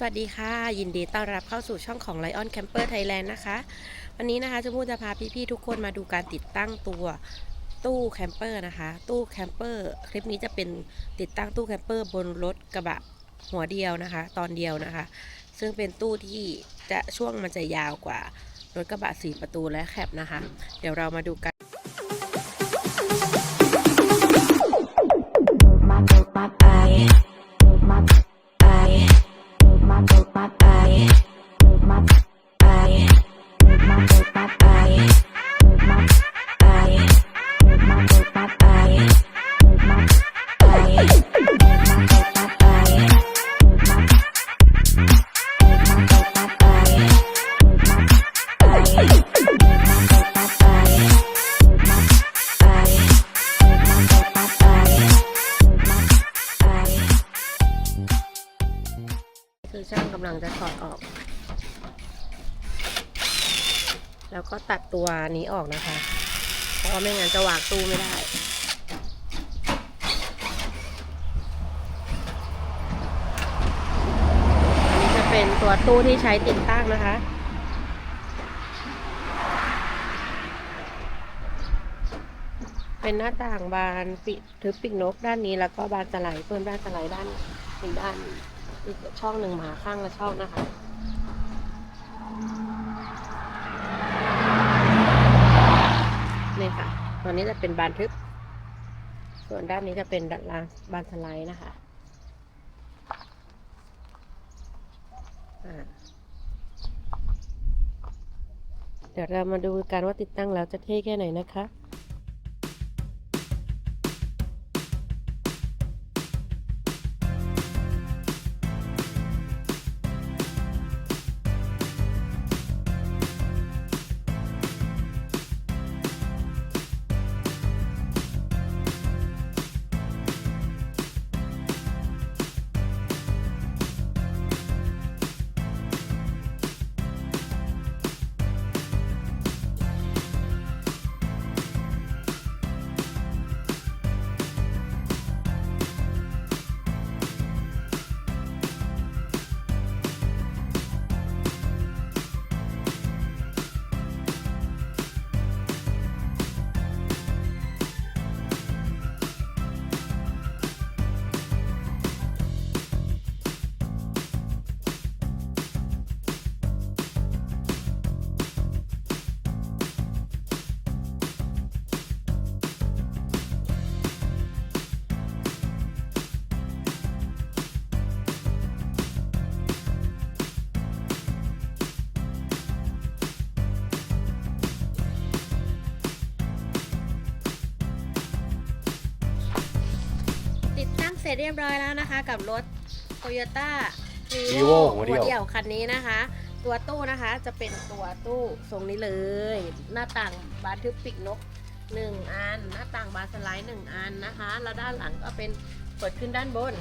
สวัสดีค่ะ ยินดีต้อนรับเข้าสู่ช่องของ Lion Camper Thailand นะคะ วันนี้นะคะจะพูดจะพาพี่ๆทุกคนมาดูการติดตั้งตัวตู้แคมเปอร์นะคะ ตู้แคมเปอร์คลิปนี้จะเป็นติดตั้งตู้แคมเปอร์บนรถกระบะหัวเดียวนะคะ ตอนเดียวนะคะ ซึ่งเป็นตู้ที่จะช่วงมันจะยาวกว่ารถกระบะสีประตูและแคปนะคะ เดี๋ยวเรามาดูกัน ช่างกำลังจะถอดออก แล้วก็ตัดตัวนี้ออกนะคะ เพราะว่าไม่งั้นจะวางตู้ไม่ได้อันนี้จะเป็นตัวตู้ที่ใช้ติดตั้งนะคะ เป็นหน้าต่างบานปิดทึบปิกนกด้านนี้แล้วก็บานสไลด์เพิ่มด้านสไลด์ด้านอีกด้าน อีกช่องหนึ่งหมาข้างละช่องนะคะนี่ค่ะตัวนี้จะเป็นบานทึบ ส่วนด้านนี้จะเป็นด้านล่างบานสไลด์นะคะเดี๋ยวเรามาดูกันว่าติดตั้งแล้วจะเท่แค่ไหนนะคะ สร็จเรียบร้อยแล้วนะคะ กับรถ Toyota Vivo หัวเดียวคันนี้นะคะ ตัวตู้นะคะจะเป็นตัวตู้ทรงนี้เลย หน้าต่างบานทึบปีกนกหนึ่งอัน หน้าต่างบานสไลด์หนึ่งอันนะคะ แล้วด้านหลังก็เป็นเปิดขึ้นด้านบน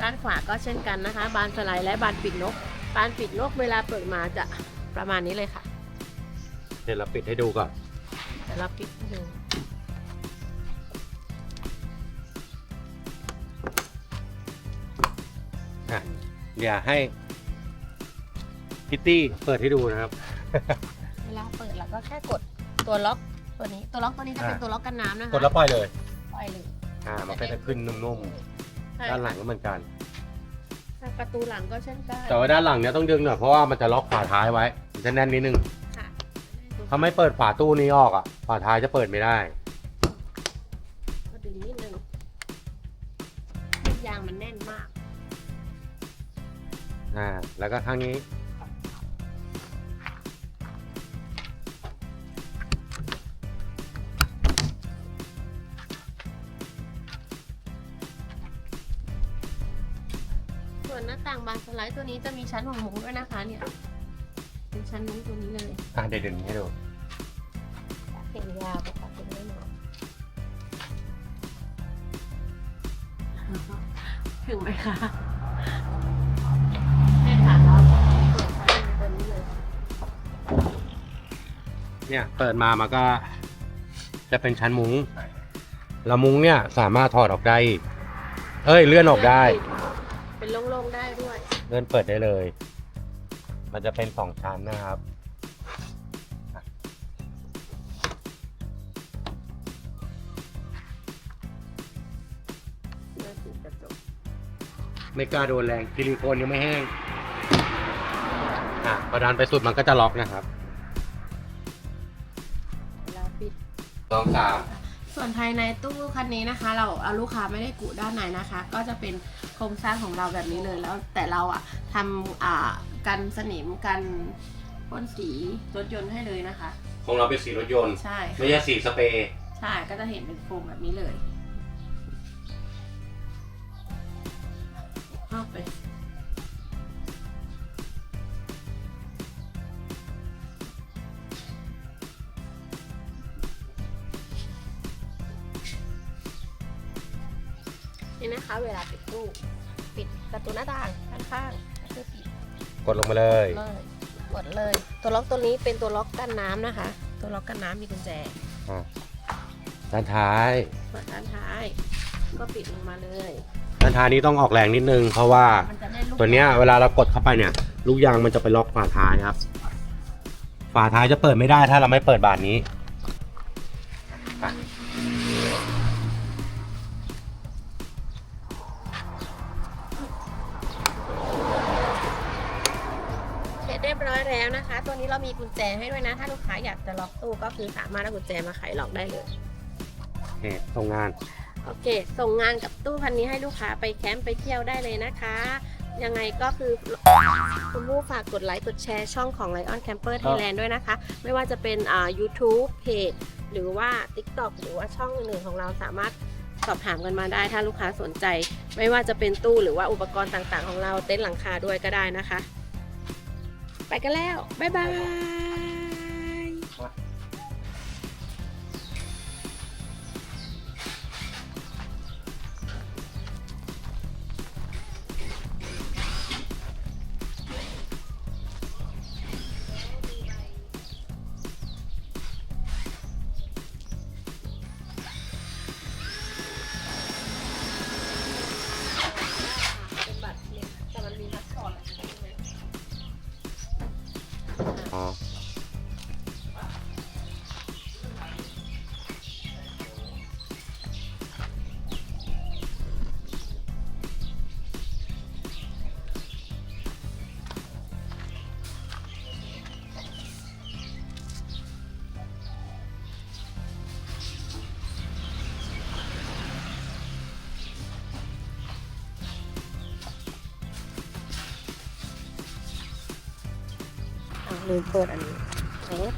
ด้านขวาก็เช่นกันนะคะ บานสไลด์และบานปีกนก บานปีกนกเวลาเปิดมาจะประมาณนี้เลยค่ะ เดี๋ยวเราปิดให้ดูก่อนเดี๋ยวเราปิดให้ดู อย่าให้พิตตี้เปิดให้ดูนะครับ เวลาเปิดเราก็แค่กดตัวล็อกตัวนี้ตัวล็อกตัวนี้จะเป็นอ่า ตัวล็อกกันน้ำนะคะกดแล้วปล่อยเลย ปล่อยเลยอ่า มันก็จะขึ้นนุ่มใช่ๆ ด้านหลังก็เหมือนกันทางประตูหลังก็เช่นกันแต่ว่าด้านหลังเนี้ยต้องดึงหน่อยเพราะว่ามันจะล็อกฝาท้ายไว้มันจะแน่นนิดนึง ค่ะถ้าไม่เปิดฝาตู้นี้ออกอะ ฝาท้ายจะเปิดไม่ได้ ก็ดึงนิดนึงยางมันแน่นมาก อ่าแล้วก็ข้างนี้ ส่วนหน้าต่างบานสไลด์ตัวนี้จะมีชั้นของมุ้งด้วยนะคะเนี่ย เป็นชั้นมุ้งตัวนี้เลย อ่าเดี๋ยวดึงให้ดูเห็นยาวปกติไม่หมดถึงไหมคะ เนี่ยเปิดมามันก็ จะเป็นชั้นมุ้งแล้วมุ้งเนี่ยสามารถถอดออกได้อีกเอ้ยเลื่อนออกได้ เป็นโล่งๆได้ด้วย เลื่อนเปิดได้เลย มันจะเป็นสองชั้นนะครับเลือกติดกระจกไม่กล้าโดนแรงซิลิโคนยังไม่แห้งอะพอดันไปสุดมันก็จะล็อกนะครับเวลา ปิด สองสาม ส่วนภายในตู้คันนี้นะคะ เราเอาลูกค้าไม่ได้กุด้านในนะคะ ก็จะเป็นโครงสร้างของเราแบบนี้เลยแล้วแต่เราอะทำอ่ากันสนิมกันพ่นสีรถยนต์ให้เลยนะคะ ของเราเป็นสีรถยนต์ ใช่ไม่ใช่สีสเปรย์ใช่ก็จะเห็นเป็นโฟมแบบนี้เลยเข้าไป เวลาปิดตู้ปิดประตูหน้าต่างข้างๆก็คือปิดกดลงมาเลย เลยกดเลย ตัวล็อกตัวนี้เป็นตัวล็อกกันน้ำนะคะ ตัวล็อกกันน้ำมีกุญแจอะด้านท้าย เปิดด้านท้าย ก็ปิดลงมาเลย ด้านท้ายนี้ต้องออกแรงนิดนึง เพราะว่ามันจะได้ลูกตัวเนี้ยเวลาเรากดเข้าไปเนี่ย ลูกยางมันจะไปล็อกฝาท้ายครับ ฝาท้ายจะเปิดไม่ได้ถ้าเราไม่เปิดบานนี้ นะคะ ตัวนี้เรามีกุญแจให้ด้วยนะ ถ้าลูกค้าอยากจะล็อกตู้ก็คือสามารถเอากุญแจมาไขล็อกได้เลยโอเคส่งงาน โอเค ส่งงานกับตู้คันนี้ให้ลูกค้าไปแคมป์ไปเที่ยวได้เลยนะคะ ยังไงก็คือคุณผู้ฝากกดไลค์กดแชร์ช่องของ Lion Camper Thailand ด้วยนะคะ ไม่ว่าจะเป็นอ่า YouTube เพจหรือว่า TikTok หรือว่าช่องอื่นๆของเราสามารถสอบถามกันมาได้ถ้าลูกค้าสนใจ ไม่ว่าจะเป็นตู้หรือว่าอุปกรณ์ต่างๆ ของเราเต็นท์หลังคาด้วยก็ได้นะคะ ไปกันแล้ว บ๊ายบาย ลืมเปิดอันนี้เอ๊ะ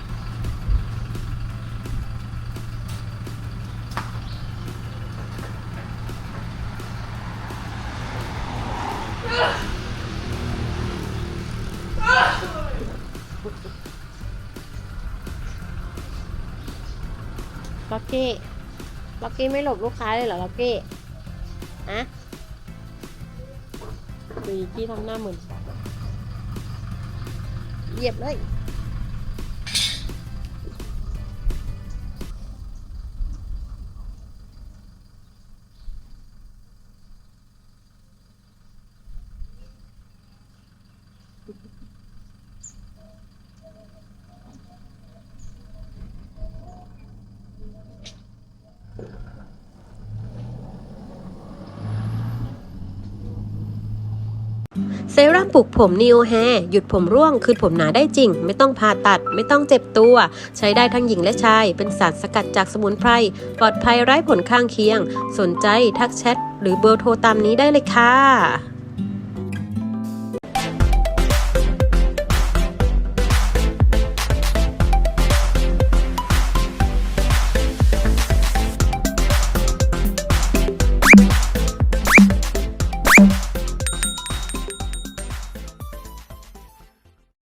ล็อกกี้ ล็อกกี้ไม่หลบลูกค้าเลยเหรอล็อกกี้ฮะดูกี้ทำหน้าเหมือน เหยียบเลย เซรั่มปลุกผมนิโอแฮหยุดผมร่วงคืนผมหนาได้จริง ไม่ต้องผ่าตัด ไม่ต้องเจ็บตัว ใช้ได้ทั้งหญิงและชาย เป็นสารสกัดจากสมุนไพร ปลอดภัยไร้ผลข้างเคียง สนใจทักแชทหรือเบอร์โทรตามนี้ได้เลยค่ะ